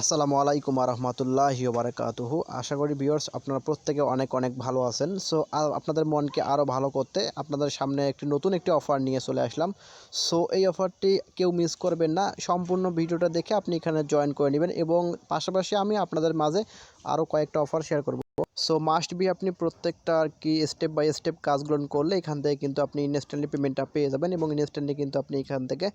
আসসালামু আলাইকুম রহমতুল্লাহি বারাকাতুহু। আশা করি ভিউয়ার্স আপনারা প্রত্যেকে অনেক অনেক ভালো আছেন। সো আপনাদের মনকে আরও ভালো করতে আপনাদের সামনে একটি নতুন একটি অফার নিয়ে চলে আসলাম। সো এই অফারটি কেউ মিস করবেন না। সম্পূর্ণ ভিডিওটা দেখে আপনি এখানে জয়েন করে নেবেন এবং পাশাপাশি আমি আপনাদের মাঝে আরও কয়েকটা অফার শেয়ার করব। সো মাস্ট বি আপনি প্রত্যেকটা আর কি স্টেপ বাই স্টেপ কাজগুলো করলে এখান থেকে কিন্তু আপনি ইনস্ট্যান্টলি পেমেন্টটা পেয়ে যাবেন এবং ইনস্ট্যান্টলি কিন্তু আপনি এখান থেকে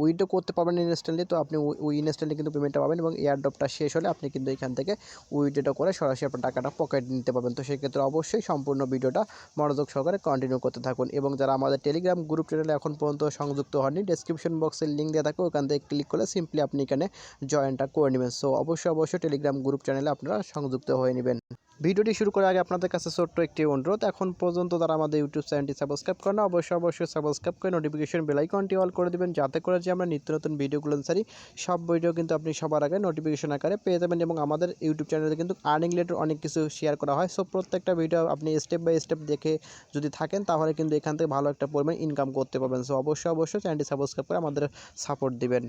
উইডো করতে পারবেন ইনস্ট্যান্টলি তো আপনি উই ইনস্ট্যান্টলি কিন্তু পেমেন্টটা পাবেন এবং এয়ারড্রপটা শেষ হলে আপনি কিন্তু এখান থেকে উইডোটা করে সরাসরি আপনার টাকাটা পকেট নিতে পারবেন। তো সেক্ষেত্রে অবশ্যই সম্পূর্ণ ভিডিওটা মনোযোগ সহকারে কন্টিনিউ করতে থাকুন এবং যারা আমাদের টেলিগ্রাম গ্রুপ চ্যানেলে এখন পর্যন্ত সংযুক্ত হননি ডেসক্রিপশন বক্সের লিঙ্ক দেওয়া থাকে, ওখান থেকে ক্লিক করলে সিম্পলি আপনি এখানে জয়েনটা করে নেবেন। সো অবশ্যই অবশ্যই টেলিগ্রাম গ্রুপ চ্যানেলে আপনারা সংযুক্ত হয়ে নেবেন। ভিডিওটি শুরু করার আগে আপনাদের কাছে ছোট্ট একটি অনুরোধ। এখন পর্যন্ত তারা আমাদের ইউটিউব চ্যানেলটি সাবস্ক্রাইব করেন অবশ্যই অবশ্যই সাবস্ক্রাইব করে নোটিফিকেশন বেলাইকনটি অল করে দেবেন, যাতে করে যে আমরা নিত্য নতুন ভিডিওগুলো সারি সব ভিডিও কিন্তু আপনি সবার আগে নোটিফিকেশন আকারে পেয়ে যাবেন এবং আমাদের ইউটিউব চ্যানেলে কিন্তু আর্নিং রিলেটেড অনেক কিছু শেয়ার করা হয়। সো প্রত্যেকটা ভিডিও আপনি স্টেপ বাই স্টেপ দেখে যদি থাকেন, তাহলে কিন্তু এখান থেকে ভালো একটা পরিমাণ ইনকাম করতে পারবেন। সো অবশ্যই অবশ্যই চ্যানেলটি সাবস্ক্রাইব করে আমাদের সাপোর্ট দিবেন।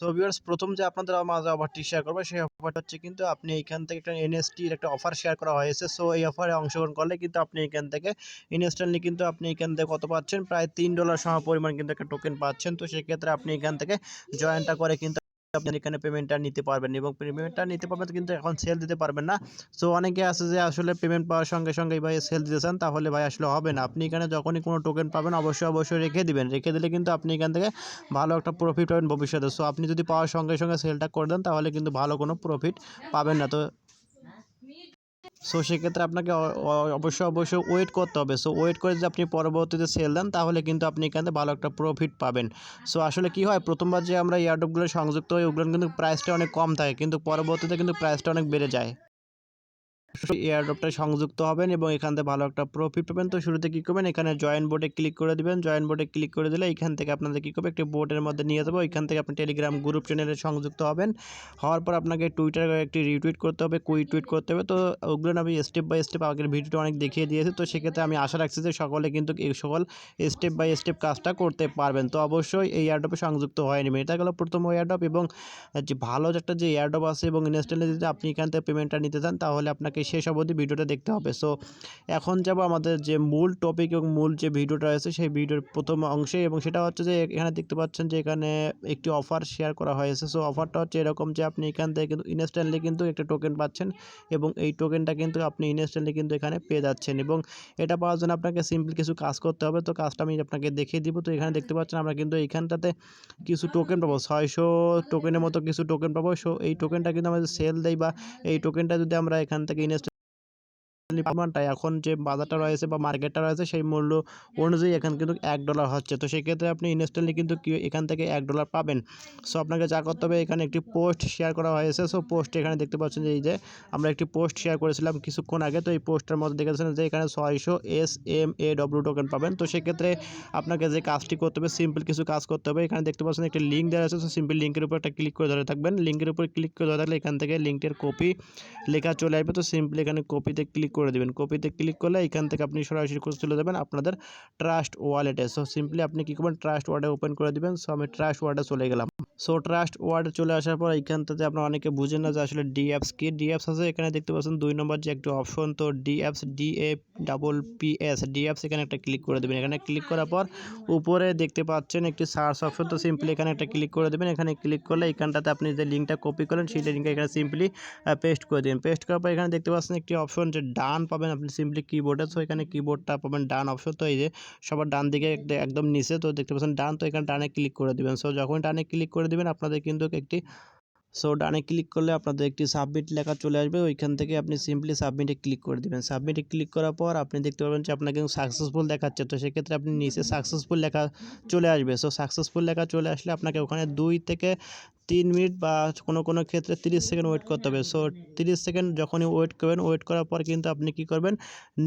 তো ভিউয়ার্স প্রথম যে আপনাদের মাঝে অফারটি শেয়ার করব, সেই অফারটা হচ্ছে কিন্তু আপনি এখান থেকে একটা এনএসটির একটা অফার শেয়ার করা হয়েছে। সো এই অফারে অংশগ্রহণ করলে কিন্তু আপনি এখান থেকে ইনস্ট্যান্টলি কিন্তু আপনি এখান থেকে কত পাচ্ছেন? প্রায় তিন ডলার সম পরিমাণ কিন্তু একটা টোকেন পাচ্ছেন। তো সেক্ষেত্রে আপনি এখান থেকে জয়েনটা করে কিন্তু আপনি এখানে পেমেন্টটা নিতে পারবেন এবং পেমেন্টটা নিতে পারবেন কিন্তু এখন সেল দিতে পারবেন না। সো অনেকে আছে যে আসলে পেমেন্ট পাওয়ার সঙ্গে সঙ্গে ভাই সেল দিতে চান, তাহলে ভাই আসলে হবে না। আপনি এখানে যখনই কোনো টোকেন পাবেন, অবশ্যই অবশ্যই রেখে দিবেন। রেখে দিলে কিন্তু আপনি এখান থেকে ভালো একটা প্রফিট পাবেন ভবিষ্যতে। সো আপনি যদি পাওয়ার সঙ্গে সঙ্গে সেলটা করে দেন, তাহলে কিন্তু ভালো কোনো প্রফিট পাবেন না। তো সো সেক্ষেত্রে আপনাকে অবশ্যই অবশ্যই ওয়েট করতে হবে। সো ওয়েট করে যদি আপনি পরবর্তীতে সেল দেন, তাহলে কিন্তু আপনি এখানে ভালো একটা প্রফিট পাবেন। সো আসলে কি হয়? প্রথমবার যে আমরা এয়ারডপগুলো সংযুক্ত হই ওগুলো কিন্তু প্রাইসটা অনেক কম থাকে, কিন্তু পরবর্তীতে কিন্তু প্রাইসটা অনেক বেড়ে যায়। এয়ারড্রপটা সংযুক্ত হবেন এবং এখান থেকে ভালো একটা প্রফিট পাবেন। তো শুরুতে কী করবেন? এখানে জয়েন বোর্ডে ক্লিক করে দেবেন। জয়েন বোর্ডে ক্লিক করে দিলে এখান থেকে আপনাদের কী করবে? একটি বোর্ডের মধ্যে নিয়ে যাব। এখান থেকে আপনি টেলিগ্রাম গ্রুপ চ্যানেলে সংযুক্ত হবেন। হওয়ার পর আপনাকে টুইটারে একটি রিটুইট করতে হবে কুই টুইট করতে হবে। তো ওগুলো আমি স্টেপ বাই স্টেপ আগের ভিডিওটা অনেক দেখিয়ে দিয়েছি। তো সেক্ষেত্রে আমি আশা রাখছি যে সকলে কিন্তু এই সকল স্টেপ বাই স্টেপ কাজটা করতে পারবেন। তো অবশ্যই এই এয়ারড্রপে সংযুক্ত হয়ে নেবেন এটা গেলো প্রথম এয়ারড্রপ এবং যে ভালো একটা যে এয়ারড্রপ আছে এবং ইনস্ট্যান্টলি যদি আপনি এখান থেকে পেমেন্টটা নিতে চান, তাহলে আপনাকে শেষ অবধি ভিডিওটা দেখতে হবে। সো এখন যাব আমাদের যে মূল টপিক এবং মূল যে ভিডিওটা রয়েছে সেই ভিডিওর প্রথম অংশে এবং সেটা হচ্ছে যে এখানে দেখতে পাচ্ছেন যে এখানে একটি অফার শেয়ার করা হয়েছে। সো অফারটা হচ্ছে এরকম যে আপনি এখান থেকে কিন্তু ইনস্ট্যান্টলি কিন্তু একটা টোকেন পাচ্ছেন এবং এই টোকেনটা কিন্তু আপনি ইনস্ট্যান্টলি কিন্তু এখানে পেয়ে যাচ্ছেন এবং এটা পাওয়ার জন্য আপনাকে সিম্পল কিছু কাজ করতে হবে। তো কাজটা আমি আপনাকে দেখিয়ে দিব। তো এখানে দেখতে পাচ্ছেন আমরা কিন্তু এইখানটাতে কিছু টোকেন পাবো। ছয়শো টোকেনের মতো কিছু টোকেন পাবো। সো এই টোকেনটা কিন্তু আমাদের সেল দেয় বা এই টোকেনটা যদি আমরা এখান থেকে পরিমাণটা এখন যে বাজারটা রয়েছে বা মার্কেটটা রয়েছে সেই মূল্য অনুযায়ী এখানে কিন্তু এক ডলার হচ্ছে। তো সেক্ষেত্রে আপনি ইনস্ট্যান্টলি কিন্তু এখান থেকে এক ডলার পাবেন। সো আপনাকে যা করতে হবে, এখানে একটি পোস্ট শেয়ার করা হয়েছে। সো পোস্ট এখানে দেখতে পাচ্ছেন যে এই যে আমরা একটি পোস্ট শেয়ার করেছিলাম কিছুক্ষণ আগে। তো এই পোস্টের মধ্যে দেখেছেন যে এখানে ছয়শো S M A W token পাবেন। তো সেক্ষেত্রে আপনাকে যে কাজটি করতে হবে সিম্পল কিছু কাজ করতে হবে। এখানে দেখতে পাচ্ছেন একটি লিঙ্ক দেওয়া আছে সো সিম্পল লিঙ্কের উপর একটা ক্লিক করে ধরে থাকবেন। লিঙ্কের উপর ক্লিক করে ধরে থাকলে এখান থেকে লিঙ্কের কপি লেখা চলে আসবে। তো সিম্পলি এখানে কপিতে ক্লিক করে দেবেন। কপিতে ক্লিক করলে এখান থেকে আপনি সরাসরি চলে যাবেন আপনাদের ট্রাস্ট ওয়ালেটে সো সিম্পলি আপনি কী করবেন? ট্রাস্ট ওয়ার্ডে ওপেন করে দিবেন। সো আমি ট্রাস্ট ওয়ার্ডে চলে গেলাম। সো ট্রাস্ট ওয়ার্ডে চলে আসার পর এখান থেকে আপনার অনেকে বুঝেন না যে আসলে ডিএপস কি? ডিএপস আছে এখানে দেখতে পাচ্ছেন দুই নম্বর যে একটি অপশন তো dApps D A double P S dApps এখানে একটা ক্লিক করে দেবেন। এখানে ক্লিক করার পর উপরে দেখতে পাচ্ছেন একটি সার্চ অপশন তো সিম্পলি এখানে একটা ক্লিক করে দেবেন। এখানে ক্লিক করলে এখানটাতে আপনি যে লিঙ্কটা কপি করেন সেই লিঙ্কটা এখানে সিম্পলি পেস্ট করে দিন পেস্ট করার পর এখানে দেখতে পাচ্ছেন একটি অপশন যে ডান পাবেন আপনি সিম্পলি কিবোর্ডে তো এখানে কিবোর্ডটা পাবেন ডান অপশন তো এই যে সবার ডান দিকে একদম নিচে, তো দেখতে পাচ্ছেন ডান, তো এখানে ডানে ক্লিক করে দেবেন। সো যখন ডানে ক্লিক করে দেবেন, আপনাদের কিন্তু একটি সো ডানে ক্লিক করলে আপনাদের একটি সাবমিট লেখা চলে আসবে। ওইখান থেকে আপনি সিম্পলি সাবমিটে ক্লিক করে দেবেন। সাবমিটে ক্লিক করার পর আপনি দেখতে পাবেন যে আপনাকে সাকসেসফুল দেখাচ্ছে। তো সেক্ষেত্রে আপনি নিচে সাকসেসফুল লেখা চলে আসবে। সো সাকসেসফুল লেখা চলে আসলে আপনাকে ওখানে দুই থেকে তিন মিনিট বা কোনো কোনো ক্ষেত্রে তিরিশ সেকেন্ড ওয়েট করতে হবে। সো তিরিশ সেকেন্ড যখনই ওয়েট করবেন ওয়েট করার পর কিন্তু আপনি কি করবেন?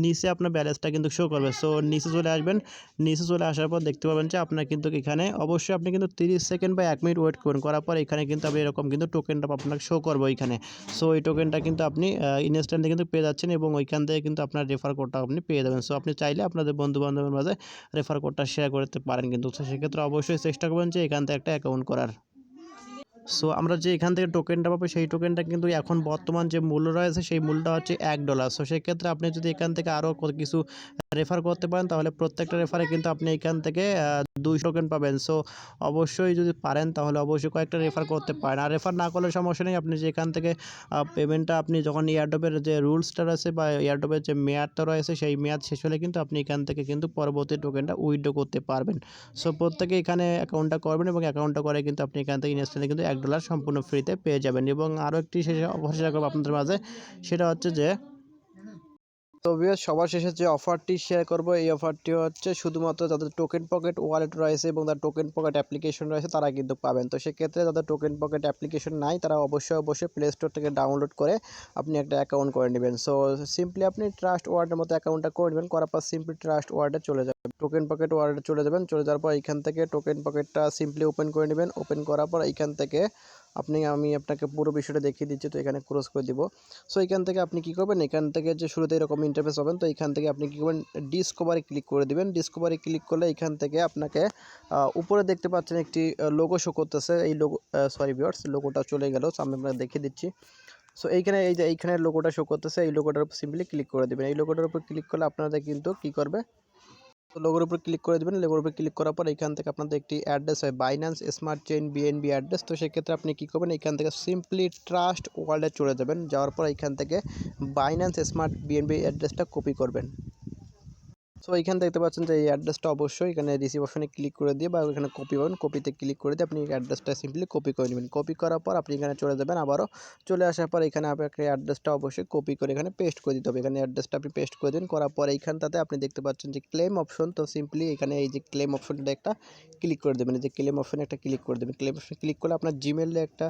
নিচে আপনার ব্যালেন্সটা কিন্তু শো করবে। সো নিচে চলে আসবেন। নিচে চলে আসার পর দেখতে পাবেন যে আপনার কিন্তু এখানে অবশ্যই আপনি কিন্তু তিরিশ সেকেন্ড বা এক মিনিট ওয়েট করবেন। করার পর এখানে কিন্তু আপনি এরকম কিন্তু টোকেনটা আপনাকে শো করব এখানে সো এই টোকেনটা কিন্তু আপনি ইনস্ট্যান্টলি কিন্তু পেয়ে যাচ্ছেন এবং ওইখান থেকে কিন্তু আপনার রেফার কোডটা আপনি পেয়ে যাবেন। সো আপনি চাইলে আপনাদের বন্ধু বান্ধবের মাঝে রেফার কোডটা শেয়ার করতে পারেন কিন্তু। সেক্ষেত্রে অবশ্যই চেষ্টা করবেন যে এখান থেকে একটা অ্যাকাউন্ট করার। সো আমরা যে এখান থেকে টোকেনটা পাবো, সেই টোকেনটা কিন্তু এখন বর্তমান যে মূল্য রয়েছে, সেই মূল্যটা হচ্ছে এক ডলার সো সেক্ষেত্রে আপনি যদি এখান থেকে আরও কিছু রেফার করতে পারেন, তাহলে প্রত্যেকটা রেফারে কিন্তু আপনি এখান থেকে দুইশো টোকেন পাবেন। সো অবশ্যই যদি পারেন, তাহলে অবশ্যই কয়েকটা রেফার করতে পারেন। আর রেফার না করলে সমস্যা নেই, আপনি যে এখান থেকে পেমেন্টটা আপনি যখন এয়ারডপের যে রুলসটা রয়েছে বা এয়ারডপের যে মেয়াদটা রয়েছে, সেই মেয়াদ শেষ হলে কিন্তু আপনি এখান থেকে কিন্তু পরবর্তী টোকেনটা উইথড্র করতে পারবেন। সো প্রত্যেকে এখানে অ্যাকাউন্টটা করবেন এবং অ্যাকাউন্টটা করে কিন্তু আপনি এখান থেকে ইনস্ট্যান্টলি কিন্তু এক ডলার সম্পূর্ণ ফ্রিতে পেয়ে যাবেন। এবং আরও একটি শেষে অফার শেয়ার করব আপনাদের মাঝে। সেটা হচ্ছে যে তো বিয়ার সবার শেষে যে অফারটি শেয়ার করব, এই অফারটি হচ্ছে শুধুমাত্র যাদের টোকেন পকেট ওয়ালেট রয়েছে এবং তার টোকেন পকেট অ্যাপ্লিকেশন রয়েছে, তারা কিন্তু পাবেন। তো সেক্ষেত্রে যাদের টোকেন পকেট অ্যাপ্লিকেশন নাই, তারা অবশ্যই অবশ্যই প্লে স্টোর থেকে ডাউনলোড করে আপনি একটা অ্যাকাউন্ট করে নেবেন। সো সিম্পলি আপনি ট্রাস্ট ওয়ার্ডের মতো অ্যাকাউন্টটা করে নেবেন, করার পর সিম্পলি ট্রাস্ট ওয়ার্ডে চলে যাবেন। টোকেন পকেট ওয়ার্ডে চলে যাবেন, চলে যাওয়ার পর এখান থেকে টোকেন পকেটটা সিম্পলি ওপেন করে নেবেন। ওপেন করার পর এইখান থেকে আপনি, আমি আপনাকে পুরো বিষয়টা দেখিয়ে দিচ্ছি, তো এখানে ক্রস করে দিব। সো এখান থেকে আপনি কি করবেন? এখান থেকে যে শুরুতে এরকম ইন্টারফেস হবেন তো এখান থেকে আপনি কী করবেন? ডিসকভারে ক্লিক করে দিবেন। ডিসকভারে ক্লিক করলে এখান থেকে আপনাকে উপরে দেখতে পাচ্ছেন একটি লোগো শো করতেছে। এই লোগো সরি ভিওর্স লোগোটা চলে গেল আমি আপনাকে দেখিয়ে দিচ্ছি। সো এইখানে, এই যে এইখানে লোগোটা শো করতেছে, এই লোগোটার উপর সিম্পলি ক্লিক করে দেবেন। এই লোগোটার উপর ক্লিক করলে আপনাদের কিন্তু কী করবে? তো লোগোর উপর ক্লিক করে দেবেন। লোগোর উপর ক্লিক করার পর এখান থেকে আপনাদের একটি অ্যাড্রেস হয়। Binance smart chain BNB address তো সেক্ষেত্রে আপনি কী করবেন? এখান থেকে সিম্পলি ট্রাস্ট ওয়ার্ল্ডে চলে যাবেন। যাওয়ার পর এখান থেকে বাইন্যান্স স্মার্ট বিএনবি অ্যাড্রেসটা কপি করবেন। সো এখানে দেখতে পাচ্ছেন যে এই অ্যাড্রেসটা অবশ্যই এখানে রিসিভ অপশনে ক্লিক করে দিয়ে বা এখানে কপি পাবেন। কপিতে ক্লিক করে দিয়ে আপনি অ্যাড্রেসটা সিম্পলি কপি করে নেবেন। কপি করার পর আপনি এখানে চলে যাবেন আবারও। চলে আসার পর এখানে আপনাকে অ্যাড্রেসটা অবশ্যই কপি করে এখানে পেস্ট করে দিতে হবে। এখানে অ্যাড্রেসটা আপনি পেস্ট করে দিন করার পর এইখানটাতে আপনি দেখতে পাচ্ছেন যে ক্লেম অপশন তো সিম্পলি এখানে এই যে ক্লেম অপশনটা একটা ক্লিক করে দেবেন। এই যে ক্লেম অপশনে একটা ক্লিক করে দেবেন। ক্লেম অপশনে ক্লিক করলে আপনার জিমেলে একটা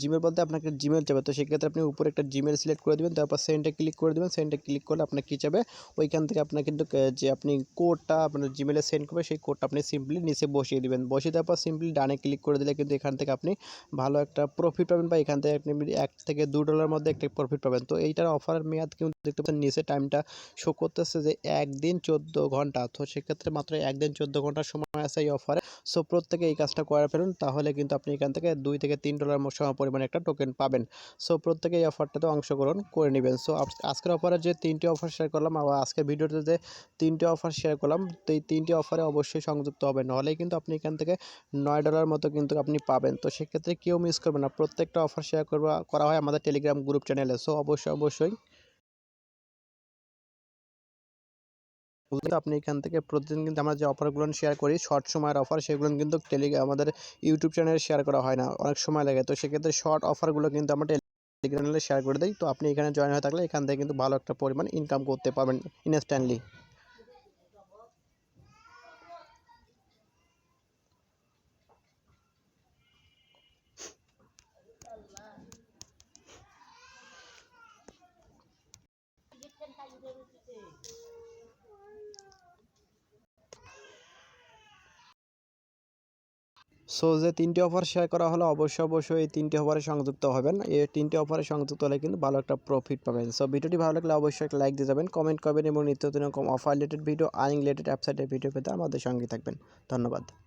জিমেল বলতে আপনাকে জিমেল চাবে। তো সেক্ষেত্রে আপনি উপরে একটা জিমেল সিলেক্ট করে দেবেন। তারপর সেন্টে ক্লিক করে দেবেন। সেন্টে ক্লিক করলে আপনার কী চাবে? ওইখান থেকে আপনার কিন্তু যে আপনি কোডটা আপনার জিমেলে সেন্ড করবে সেই কোডটা আপনি সিম্পলি নিচে বসিয়ে দেবেন। বসিয়ে দেওয়ার পর সিম্পলি ডানে ক্লিক করে দিলে কিন্তু এখান থেকে আপনি ভালো একটা প্রফিট পাবেন বা এখান থেকে আপনি এক থেকে দু ডলার মধ্যে একটা প্রফিট পাবেন। তো এইটার অফারের মেয়াদ কিন্তু দেখতে পাচ্ছেন, নিচে টাইমটা শো করতেছে যে একদিন চোদ্দ ঘণ্টা। তো সেক্ষেত্রে মাত্র একদিন চোদ্দ ঘণ্টার সময় আছে এই অফারে সো প্রত্যেকে এই কাজটা করে ফেলুন, তাহলে কিন্তু আপনি এখান থেকে দুই থেকে তিন ডলার সম পরিমাণে একটা টোকেন পাবেন। সো প্রত্যেকে এই অফারটাতে অংশগ্রহণ করে নেবেন। সো আজকের অফারে যে তিনটি অফার শেয়ার করলাম, আবার আজকের ভিডিওতে যে তিনটি অফার শেয়ার করলাম, তো এই তিনটি অফারে অবশ্যই সংযুক্ত হবে নাহলে কিন্তু আপনি এখান থেকে নয় ডলার মতো কিন্তু আপনি পাবেন। তো সেক্ষেত্রে কেউ মিস করবেন না। প্রত্যেকটা অফার শেয়ার করবা করা হয় আমাদের টেলিগ্রাম গ্রুপ চ্যানেলে সো অবশ্যই অবশ্যই আপনি এখান থেকে প্রতিদিন কিন্তু আমরা যে অফারগুলো শেয়ার করি শর্ট সময়ের অফার সেগুলো কিন্তু টেলিগ্রাম আমাদের ইউটিউব চ্যানেলে শেয়ার করা হয় না, অনেক সময় লাগে। তো সেক্ষেত্রে শর্ট অফারগুলো কিন্তু আমরা টেলিগ্রামে শেয়ার করে দিই। তো আপনি এখানে জয়েন হয়ে থাকলে এখান থেকে কিন্তু ভালো একটা পরিমাণ ইনকাম করতে পারবেন ইনস্ট্যান্টলি সো যে তিনটি অফার শেয়ার করা হলো অবশ্যই অবশ্যই এই তিনটি অফারে সংযুক্ত হবেন। এই তিনটি অফারে সংযুক্ত হলে কিন্তু ভালো একটা প্রফিট পাবেন। সো ভিডিওটি ভালো লাগলে অবশ্যই একটা লাইক দিয়ে যাবেন কমেন্ট করবেন এবং নিত্য নতুন offer related video earning related ওয়েবসাইটের ভিডিও পেতে আমাদের সঙ্গে থাকবেন। ধন্যবাদ।